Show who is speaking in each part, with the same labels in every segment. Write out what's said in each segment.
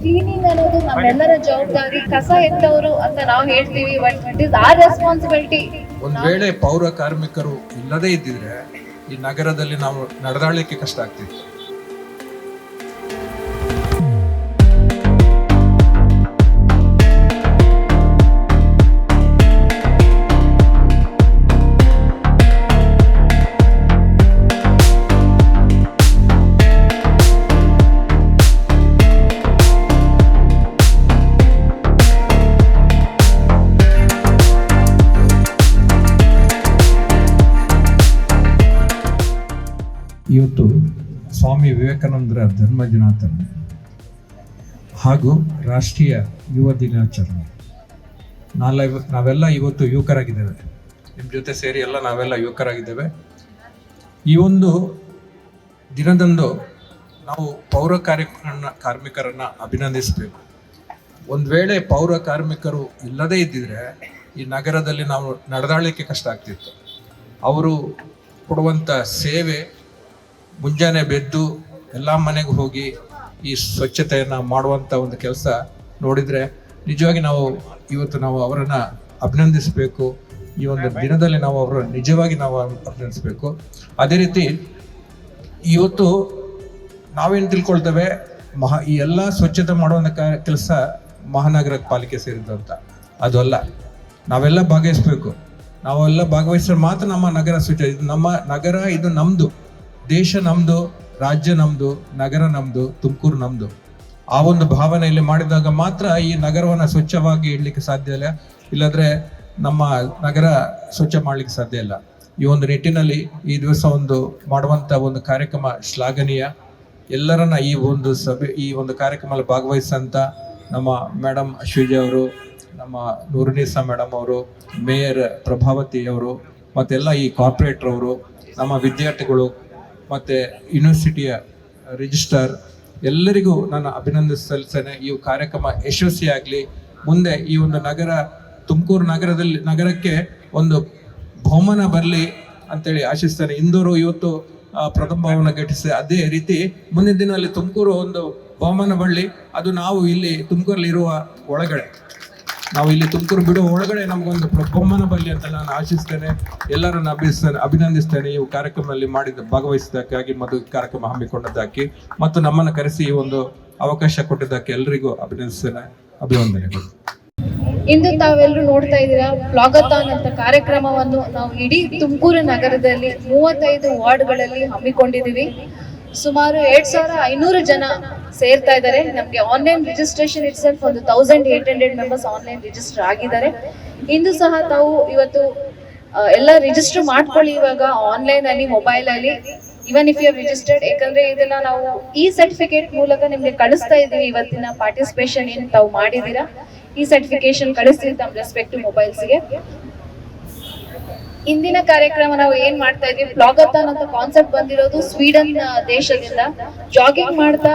Speaker 1: Cleaning ಅನ್ನೋದು ನಮ್ಮೆಲ್ಲರ ಜವಾಬ್ದಾರಿ. ಕಸ ಎತ್ತವರು ಅಂತ ನಾವು ಹೇಳ್ತೀವಿ but it is our responsibility
Speaker 2: ಒಂದ್ ವೇಳೆ ಪೌರ ಕಾರ್ಮಿಕರು ಇಲ್ಲದೇ ಇದ್ದಿದ್ರೆ ಈ ನಗರದಲ್ಲಿ ನಾವು ನಡೆದಾಡಲಿಕ್ಕೆ ಕಷ್ಟ ಆಗ್ತಿತ್ತು. ಇವತ್ತು ಸ್ವಾಮಿ ವಿವೇಕಾನಂದರ ಜನ್ಮ ದಿನಾಚರಣೆ ಹಾಗೂ ರಾಷ್ಟ್ರೀಯ ಯುವ ದಿನಾಚರಣೆ. ನಾಲ್ ನಾವೆಲ್ಲ ಇವತ್ತು ಯುವಕರಾಗಿದ್ದೇವೆ. ನಿಮ್ಮ ಜೊತೆ ಸೇರಿ ಎಲ್ಲ ನಾವೆಲ್ಲ ಯುವಕರಾಗಿದ್ದೇವೆ. ಈ ಒಂದು ದಿನದಂದು ನಾವು ಪೌರ ಕಾರ್ಯಕ್ರಮ ಕಾರ್ಮಿಕರನ್ನ ಅಭಿನಂದಿಸಬೇಕು. ಒಂದು ವೇಳೆ ಪೌರ ಕಾರ್ಮಿಕರು ಇಲ್ಲದೇ ಇದ್ದಿದ್ರೆ ಈ ನಗರದಲ್ಲಿ ನಾವು ನಡೆದಾಡಲಿಕ್ಕೆ ಕಷ್ಟ ಆಗ್ತಿತ್ತು. ಅವರು ಕೊಡುವಂಥ ಸೇವೆ ಮುಂಜಾನೆ ಬೆದ್ದು ಎಲ್ಲ ಮನೆಗೆ ಹೋಗಿ ಈ ಸ್ವಚ್ಛತೆಯನ್ನು ಮಾಡುವಂಥ ಒಂದು ಕೆಲಸ ನೋಡಿದರೆ ನಿಜವಾಗಿ ನಾವು ಇವತ್ತು ನಾವು ಅವರನ್ನು ಅಭಿನಂದಿಸಬೇಕು. ಈ ಒಂದು ದಿನದಲ್ಲಿ ನಾವು ಅವರ ನಿಜವಾಗಿ ನಾವು ಅಭಿನಂದಿಸಬೇಕು. ಅದೇ ರೀತಿ ಇವತ್ತು ನಾವೇನು ತಿಳ್ಕೊಳ್ತೇವೆ? ಮಹಾ ಈ ಎಲ್ಲ ಸ್ವಚ್ಛತೆ ಮಾಡುವಂಥ ಕೆಲಸ ಮಹಾನಗರ ಪಾಲಿಕೆ ಸೇರಿದ್ದು ಅಂತ. ಅದು ಅಲ್ಲ, ನಾವೆಲ್ಲ ಭಾಗವಹಿಸ್ಬೇಕು. ನಾವೆಲ್ಲ ಭಾಗವಹಿಸಿದ್ರೆ ಮಾತ್ರ ನಮ್ಮ ನಗರ ಸ್ವಚ್ಛ ನಮ್ಮ ನಗರ, ಇದು ನಮ್ಮದು ದೇಶ ನಮ್ಮದು ರಾಜ್ಯ ನಮ್ಮದು ನಗರ ನಮ್ಮದು ತುಮಕೂರು ನಮ್ಮದು ಆ ಒಂದು ಭಾವನೆಯಲ್ಲಿ ಮಾಡಿದಾಗ ಮಾತ್ರ ಈ ನಗರವನ್ನು ಸ್ವಚ್ಛವಾಗಿ ಇಡ್ಲಿಕ್ಕೆ ಸಾಧ್ಯ ಇಲ್ಲ. ಇಲ್ಲದ್ರೆ ನಮ್ಮ ನಗರ ಸ್ವಚ್ಛ ಮಾಡ್ಲಿಕ್ಕೆ ಸಾಧ್ಯ ಇಲ್ಲ. ಈ ಒಂದು ನಿಟ್ಟಿನಲ್ಲಿ ಈ ದಿವಸ ಒಂದು ಮಾಡುವಂತ ಒಂದು ಕಾರ್ಯಕ್ರಮ ಶ್ಲಾಘನೀಯ. ಎಲ್ಲರನ್ನ ಈ ಒಂದು ಸಭೆ, ಈ ಒಂದು ಕಾರ್ಯಕ್ರಮದಲ್ಲಿ ಭಾಗವಹಿಸಂತ ನಮ್ಮ ಮೇಡಮ್ ಅಶ್ವಿಜಿ ಅವರು, ನಮ್ಮ ನೂರುನೀಸಾ ಮೇಡಮ್ ಅವರು, ಮೇಯರ್ ಪ್ರಭಾವತಿ ಅವರು, ಮತ್ತೆಲ್ಲ ಈ ಕಾರ್ಪೊರೇಟರ್ ಅವರು ನಮ್ಮ ವಿದ್ಯಾರ್ಥಿಗಳು ಮತ್ತೆ ಯೂನಿವರ್ಸಿಟಿಯ ರಿಜಿಸ್ಟರ್ ಎಲ್ಲರಿಗೂ ನಾನು ಅಭಿನಂದಿಸಲ್ಸೇನೆ. ಈ ಕಾರ್ಯಕ್ರಮ ಯಶಸ್ವಿಯಾಗಲಿ. ಮುಂದೆ ಈ ಒಂದು ನಗರ, ತುಮಕೂರು ನಗರದಲ್ಲಿ, ನಗರಕ್ಕೆ ಒಂದು ಬಹುಮಾನ ಬರಲಿ ಅಂತೇಳಿ ಆಶಿಸ್ತೇನೆ. ಇಂದೂರು ಇವತ್ತು ಪ್ರಥಮ ಭಾವನ ಘಟಿಸಿದೆ ಅದೇ ರೀತಿ ಮುಂದಿನ ದಿನದಲ್ಲಿ ತುಮಕೂರು ಒಂದು ಬಹುಮಾನ ಬರಲಿ. ಅದು ನಾವು ಇಲ್ಲಿ ತುಮಕೂರಲ್ಲಿರುವ ಒಳಗಡೆ. ನಾವು ಇಲ್ಲಿ ತುಮಕೂರು ಬಿಡುವ ಒಳಗಡೆ ನಮಗೊಂದು ಬೊಮ್ಮನ ಬರಲಿ ಅಂತ ನಾನು ಆಶಿಸ್ತೇನೆ. ಎಲ್ಲರನ್ನು ಅಭಿಸ್ತೇನೆ ಅಭಿನಂದಿಸ್ತೇನೆ. ಈ ಕಾರ್ಯಕ್ರಮದಲ್ಲಿ ಮಾಡಿದ ಭಾಗವಹಿಸಿದ್ದಕ್ಕಾಗಿ ಮತ್ತು ಕಾರ್ಯಕ್ರಮ ಹಮ್ಮಿಕೊಂಡದ್ದಕ್ಕೆ ಮತ್ತು ನಮ್ಮನ್ನು ಕರೆಸಿ ಈ ಒಂದು ಅವಕಾಶ ಕೊಟ್ಟಿದ್ದಕ್ಕೆ ಎಲ್ಲರಿಗೂ ಅಭಿನಂದಿಸ್ತೇನೆ. ಅಭಿನಂದನೆಗಳು.
Speaker 1: ಇಂದು ತಾವೆಲ್ಲರೂ ನೋಡ್ತಾ ಇದ್ದೀರಾ ಪ್ಲಾಗತಾನ್ ಅಂತ ಕಾರ್ಯಕ್ರಮವನ್ನು ನಾವು ಇಡೀ ತುಮಕೂರು ನಗರದಲ್ಲಿ ಮೂವತ್ತೈದು ವಾರ್ಡ್ಗಳಲ್ಲಿ ಹಮ್ಮಿಕೊಂಡಿದ್ದೀವಿ. ಸುಮಾರು ಎರಡ್ ಸಾವಿರ ಐನೂರು ಜನ ಸೇರ್ತಾ ಇದ್ದಾರೆ. ನಮಗೆ ಆನ್ಲೈನ್ ರಿಜಿಸ್ಟ್ರೇಷನ್ ಇಟ್ ಸೆಲ್ಫ್ ಒಂದು thousand eight hundred members online register ಆಗಿದ್ದಾರೆ. ಇಂದು ಸಹ ತಾವು ಇವತ್ತು ಎಲ್ಲ ರಿಜಿಸ್ಟರ್ ಮಾಡ್ಕೊಳ್ಳಿ ಇವಾಗ ಆನ್ಲೈನ್ ಅಲ್ಲಿ ಮೊಬೈಲ್ ಅಲ್ಲಿ. ಇವನ್ ಇಫ್ ಯು ರಿಜಿಸ್ಟರ್ಡ್ ಯಾಕಂದ್ರೆ ಇದನ್ನ ನಾವು ಈ ಸರ್ಟಿಫಿಕೇಟ್ ಮೂಲಕ ನಿಮ್ಗೆ ಕಳಿಸ್ತಾ ಇದೀವಿ ಇವತ್ತಿನ ಪಾರ್ಟಿಸಿಪೇಷನ್ ಏನು ತಾವು ಮಾಡಿದೀರಾ ಈ ಸರ್ಟಿಫಿಕೇಶನ್ ಕಳಿಸ್ತೀವಿ ತಮ್ಮ ರೆಸ್ಪೆಕ್ಟಿವ್ ಮೊಬೈಲ್ಸ್ಗೆ ಇಂದಿನ ಕಾರ್ಯಕ್ರಮ ನಾವು ಏನ್ ಮಾಡ್ತಾ ಇದೀವಿ? ಪ್ಲಾಗತಾನ್ ಅಂತ ಕಾನ್ಸೆಪ್ಟ್ ಬಂದಿರೋದು ಸ್ವೀಡನ್ ದೇಶದಿಂದ. ಜಾಗಿಂಗ್ ಮಾಡ್ತಾ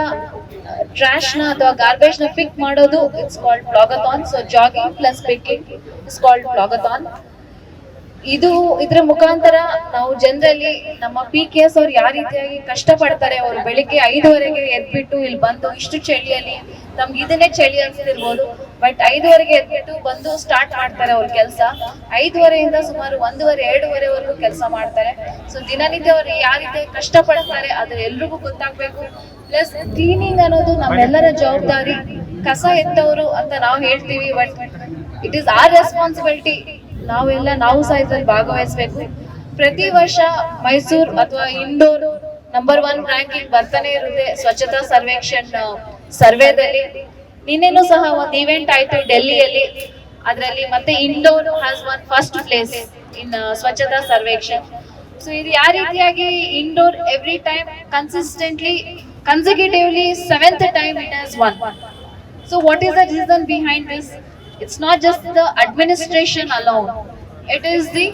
Speaker 1: ಟ್ರಾಶ್ನ ಅಥವಾ ಗಾರ್ಬೇಜ್ನ ಪಿಕ್ ಮಾಡೋದು it's called plogathon so jogging plus picking it's called plogathon ಇದು ಇದ್ರ ಮುಖಾಂತರ ನಾವು ಜನರಲ್ಲಿ ನಮ್ಮ ಪಿ ಕೆ ಎಸ್ ಅವ್ರು ಯಾವ ರೀತಿಯಾಗಿ ಕಷ್ಟ ಪಡ್ತಾರೆ ಅವ್ರು ಬೆಳಿಗ್ಗೆ ಐದುವರೆಗೆ ಎದ್ಬಿಟ್ಟು ಇಲ್ಲಿ ಬಂದು ಇಷ್ಟು ಚಳಿಯಲ್ಲಿ ನಮ್ಗೆ ಇದನ್ನೇ ಚಳಿ ಅನ್ಸ್ತಿರ್ಬೋದು. ಬಟ್ ಐದುವರೆಗೆ ಎದ್ಬಿಟ್ಟು ಬಂದು ಸ್ಟಾರ್ಟ್ ಮಾಡ್ತಾರೆ ಅವ್ರ ಕೆಲಸ. ಐದುವರೆಯಿಂದ ಸುಮಾರು ಒಂದೂವರೆ, ಎರಡೂವರೆವರೆಗೂ ಕೆಲಸ ಮಾಡ್ತಾರೆ. ಸೊ ದಿನನಿತ್ಯ ಅವ್ರು ಯಾವ ರೀತಿ ಕಷ್ಟ ಪಡ್ತಾರೆ ಅದ್ರ ಎಲ್ರಿಗೂ ಗೊತ್ತಾಗ್ಬೇಕು. ಪ್ಲಸ್ ಕ್ಲೀನಿಂಗ್ ಅನ್ನೋದು ನಮ್ಮೆಲ್ಲರ ಜವಾಬ್ದಾರಿ. ಕಸ ಎತ್ತವರು ಅಂತ ನಾವು ಹೇಳ್ತೀವಿ but it is our responsibility ನಾವೆಲ್ಲ, ನಾವು ಸಹ ಇದ್ರಲ್ಲಿ ಭಾಗವಹಿಸ್ಬೇಕು. ಪ್ರತಿ ವರ್ಷ ಮೈಸೂರು ಅಥವಾ ಇಂಡೋರ್ ನಂಬರ್ ಒನ್ ರ್ಯಾಂಕಿಂಗ್ ಬರ್ತಾನೆ ಇರುತ್ತೆ ಸ್ವಚ್ಛತಾ ಸರ್ವೇಕ್ಷಣ್ ಸರ್ವೇದಲ್ಲಿ. ನಿನ್ನೆನೂ ಸಹ ಒಂದು ಇವೆಂಟ್ ಆಯ್ತು ಡೆಲ್ಲಿಯಲ್ಲಿ. ಅದರಲ್ಲಿ ಮತ್ತೆ Indore has won first place in Swachhata Survekshan. So ಇದು ಯಾವ ರೀತಿಯಾಗಿ Indore every time consistently consecutively seventh time it has won so what is the reason behind this it's not just the administration alone it is the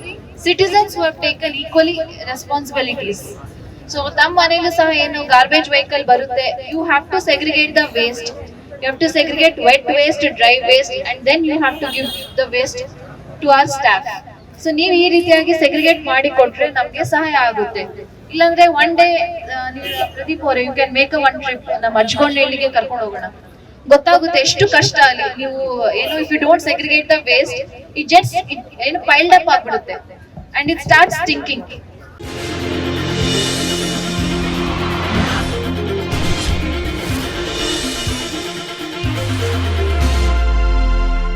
Speaker 1: citizens who have taken equally responsibilities so ತಮ್ಮ ಮನೆಯಲ್ಲೂ ಸಹ ಏನು garbage vehicle ಬರುತ್ತೆ you have to segregate the waste you have to segregate wet waste dry waste and then you have to give the waste to our staff. So ನೀವು ಈ ರೀತಿಯಾಗಿ segregate ಮಾಡಿ ಕೊಟ್ರೆ ನಮ್ಗೆ ಸಹಾಯ ಆಗುತ್ತೆ. ಇಲ್ಲಾಂದ್ರೆ ಒನ್ ಡೇ ಪ್ರದೀಪ್ ಅವರೇ you can make a one trip ನಮ್ಮ ಹಚ್ಕೊಂಡೇಳಿಗೆ ಕರ್ಕೊಂಡು ಹೋಗೋಣ. ಗೊತ್ತಾಗುತ್ತೆ ಎಷ್ಟು ಕಷ್ಟ ಅಲ್ಲಿ. ನೀವು, ಏನು if you don't segregate the waste it just ಏನು ಪೈಲ್ಡ್ ಅಪ್ ಆಗ್ಬಿಡುತ್ತೆ. And it starts thinking